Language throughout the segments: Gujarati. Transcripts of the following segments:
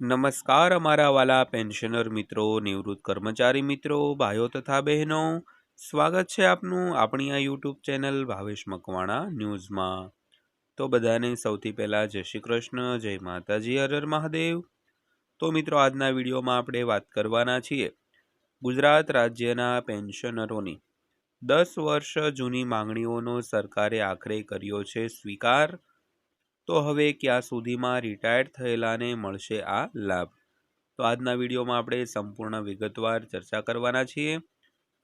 નમસ્કાર, અમારા વાલા પેન્શનર મિત્રો, નિવૃત્ત કર્મચારી મિત્રો, ભાઈઓ તથા બહેનો. સ્વાગત છે આપનું આપણી આ યુટ્યુબ ચેનલ ભાવેશ મકવાણા ન્યૂઝમાં. તો બધાને સૌથી પહેલાં જય શ્રી કૃષ્ણ, જય માતાજી હરર મહાદેવ. તો મિત્રો, આજના વિડીયોમાં આપણે વાત કરવાના છીએ ગુજરાત રાજ્યના પેન્શનરોની. દસ વર્ષ જૂની માંગણીઓનો સરકારે આખરે કર્યો છે સ્વીકાર. તો હવે ક્યાં સુધીમાં રિટાયર્ડ થયેલાને મળશે આ લાભ? તો આજના વિડીયોમાં આપણે સંપૂર્ણ વિગતવાર ચર્ચા કરવાના છીએ.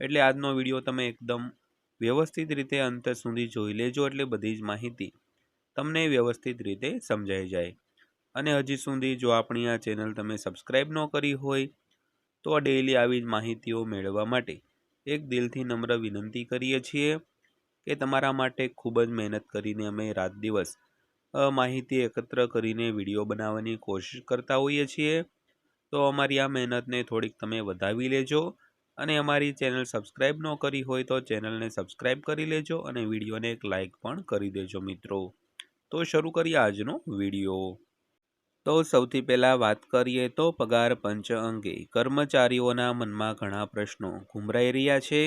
એટલે આજનો વીડિયો તમે એકદમ વ્યવસ્થિત રીતે અંત સુધી જોઈ લેજો એટલે બધી જ માહિતી તમને વ્યવસ્થિત રીતે સમજાઈ જાય. અને હજી સુધી જો આપણી આ ચેનલ તમે સબસ્ક્રાઈબ ન કરી હોય, તો ડેઈલી આવી જ માહિતીઓ મેળવવા માટે એક દિલથી નમ્ર વિનંતી કરીએ છીએ કે તમારા માટે ખૂબ જ મહેનત કરીને અમે રાત દિવસ માહિતી એકત્ર કરીને વીડિયો બનાવવાની કોશિશ કરતા હોઈએ છીએ. તો અમારી આ મહેનતને થોડીક તમે વધાવી લેજો અને અમારી ચેનલ સબસ્ક્રાઈબ ન કરી હોય તો ચેનલને સબસ્ક્રાઈબ કરી લેજો અને વિડીયોને એક લાઇક પણ કરી દેજો મિત્રો. તો શરૂ કરીએ આજનો વીડિયો. તો સૌથી પહેલાં વાત કરીએ તો પગાર પંચ અંગે. કર્મચારીઓના મનમાં ઘણા પ્રશ્નો ઘૂમરાઈ રહ્યા છે.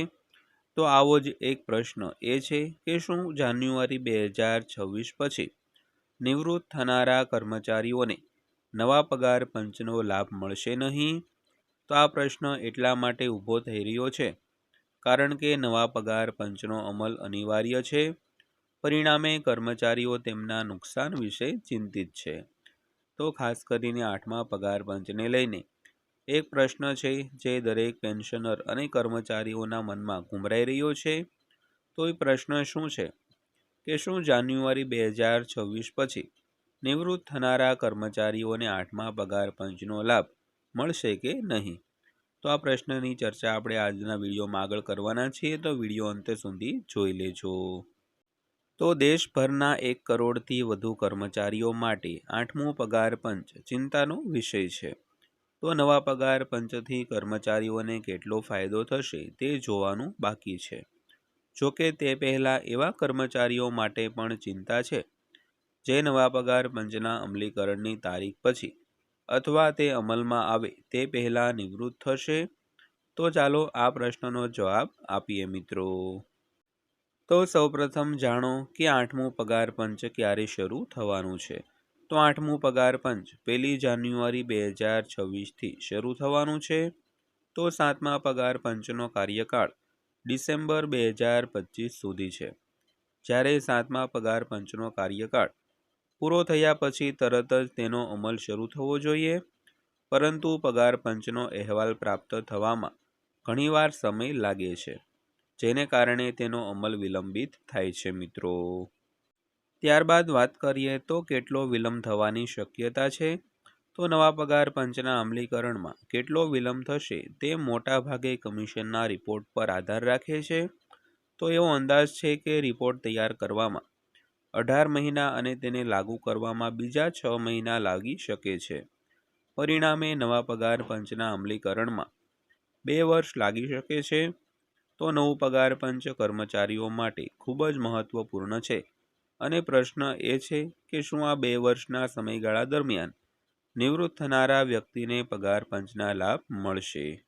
તો આવો જ એક પ્રશ્ન એ છે કે શું જાન્યુઆરી બે હજાર છવ્વીસ પછી નિવૃત્ત થનારા કર્મચારીઓને નવા પગાર પંચનો લાભ મળશે નહીં? તો આ પ્રશ્ન એટલા માટે ઊભો થઈ રહ્યો છે, કારણ કે નવા પગાર પંચનો અમલ અનિવાર્ય છે. પરિણામે કર્મચારીઓ તેમના નુકસાન વિશે ચિંતિત છે. તો ખાસ કરીને આઠમા પગાર પંચને લઈને એક પ્રશ્ન છે જે દરેક પેન્શનર અને કર્મચારીઓના મનમાં ગુમરાઈ રહ્યો છે. તો એ પ્રશ્ન શું છે? કે શું જાન્યુઆરી બે હજાર છવ્વીસ પછી નિવૃત્ત થનારા કર્મચારીઓને આઠમા પગાર પંચનો લાભ મળશે કે નહીં? તો આ પ્રશ્નની ચર્ચા આપણે આજના વિડીયોમાં આગળ કરવાના છીએ. તો વીડિયો અંતે સુધી જોઈ લેજો. તો દેશભરના એક કરોડથી વધુ કર્મચારીઓ માટે આઠમું પગાર પંચ ચિંતાનો વિષય છે. તો નવા પગાર પંચથી કર્મચારીઓને કેટલો ફાયદો થશે તે જોવાનું બાકી છે. જોકે તે પહેલાં એવા કર્મચારીઓ માટે પણ ચિંતા છે, જે નવા પગાર પંચના અમલીકરણની તારીખ પછી અથવા તે અમલમાં આવે તે પહેલાં નિવૃત્ત થશે. તો ચાલો આ પ્રશ્નનો જવાબ આપીએ મિત્રો. તો સૌપ્રથમ જાણો કે આઠમું પગાર પંચ ક્યારે શરૂ થવાનું છે. તો આઠમું પગાર પંચ પહેલી જાન્યુઆરી બે હજાર છવ્વીસથી શરૂ થવાનું છે. તો સાતમા પગાર પંચનો કાર્યકાળ ડિસેમ્બર બે હજાર પચીસ સુધી છે. જ્યારે સાતમા પગાર પંચનો કાર્યકાળ પૂરો થયા પછી તરત જ તેનો અમલ શરૂ થવો જોઈએ. પરંતુ પગાર પંચનો અહેવાલ પ્રાપ્ત થવામાં ઘણીવાર સમય લાગે છે, જેને કારણે તેનો અમલ વિલંબિત થાય છે મિત્રો. ત્યારબાદ વાત કરીએ તો કેટલો વિલંબ થવાની શક્યતા છે? તો નવા પગાર પંચના અમલીકરણમાં કેટલો વિલંબ થશે તે મોટા ભાગે કમિશનના રિપોર્ટ પર આધાર રાખે છે. તો એવો અંદાજ છે કે રિપોર્ટ તૈયાર કરવામાં અઢાર મહિના અને તેને લાગુ કરવામાં બીજા છ મહિના લાગી શકે છે. પરિણામે નવા પગાર પંચના અમલીકરણમાં બે વર્ષ લાગી શકે છે. તો નવું પગાર પંચ કર્મચારીઓ માટે ખૂબ જ મહત્વપૂર્ણ છે. અને પ્રશ્ન એ છે કે શું આ બે વર્ષના સમયગાળા દરમિયાન નિવૃત્ત થનારા વ્યક્તિને પગાર પંચના લાભ મળશે.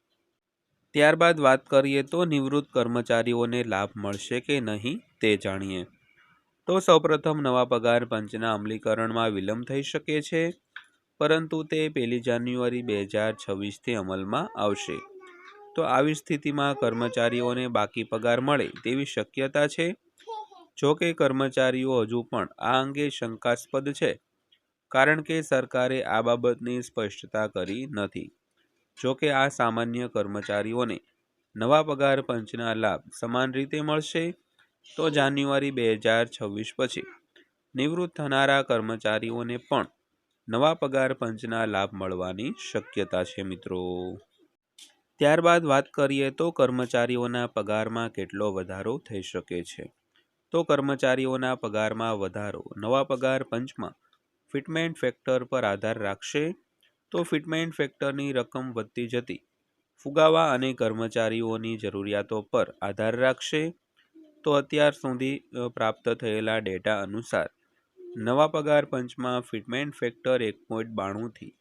ત્યારબાદ વાત કરીએ તો નિવૃત્ત કર્મચારીઓને લાભ મળશે કે નહીં તે જાણીએ. તો સૌપ્રથમ નવા પગાર પંચના અમલીકરણમાં વિલંબ થઈ શકે છે, પરંતુ તે પહેલી જાન્યુઆરી બે હજાર છવ્વીસથી અમલમાં આવશે. તો આવી સ્થિતિમાં કર્મચારીઓને બાકી પગાર મળે તેવી શક્યતા છે? જો કે કર્મચારીઓ હજુ પણ આ અંગે શંકાસ્પદ છે કારણ કે સરકારે આ બાબતની સ્પષ્ટતા કરી નથી. જોકે આ સામાન્ય કર્મચારીઓને નવા પગાર પંચના લાભ સમાન રીતે મળશે, તો જાન્યુઆરી બે હજાર છવ્વીસ પછી નિવૃત્ત થનારા કર્મચારીઓને પણ નવા પગાર પંચના લાભ મળવાની શક્યતા છે મિત્રો. ત્યારબાદ વાત કરીએ તો કર્મચારીઓના પગારમાં કેટલો વધારો થઈ શકે છે? તો કર્મચારીઓના પગારમાં વધારો નવા પગાર પંચમાં ફિટમેન્ટ ફેક્ટર પર આધાર રાખશે, તો ફિટમેન્ટ ફેક્ટરની રકમ વધતી જતી. ફુગાવા અને કર્મચારીઓની જરૂરિયાતો પર આધાર રાખશે, તો અત્યાર સુધી પ્રાપ્ત થયેલા ડેટા અનુસાર, નવા પગાર પંચમાં ફિટમેન્ટ ફેક્ટર એક પોઈન્ટ બાણુંથી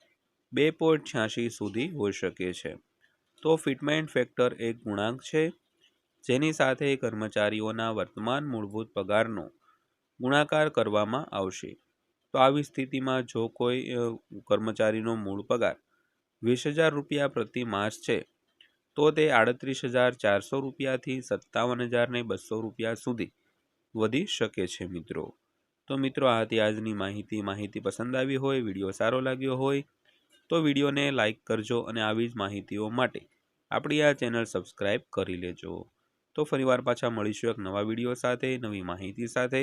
બે પોઈન્ટ છ્યાસી સુધી હોઈ શકે છે. તો ફિટમેન્ટ ફેક્ટર એક ગુણાંક છે, જેની સાથે કર્મચારીઓના વર્તમાન મૂળભૂત પગારનો ગુણાકાર કરવામાં આવશે. આવી સ્થિતિમાં જો કોઈ કર્મચારીનો મૂળ પગાર વીસ હજાર રૂપિયા પ્રતિ માસ છે, તો તે આડત્રીસ હજાર ચારસો રૂપિયાથી સત્તાવન હજારને બસો રૂપિયા સુધી વધી શકે છે મિત્રો. તો મિત્રો, આ હતી આજની માહિતી. માહિતી પસંદ આવી હોય, વીડિયો સારો લાગ્યો હોય, તો વિડીયોને લાઇક કરજો અને આવી જ માહિતીઓ માટે આપણી આ ચેનલ સબસ્ક્રાઈબ કરી લેજો. તો ફરીવાર પાછા મળીશું એક નવા વીડિયો સાથે, નવી માહિતી સાથે.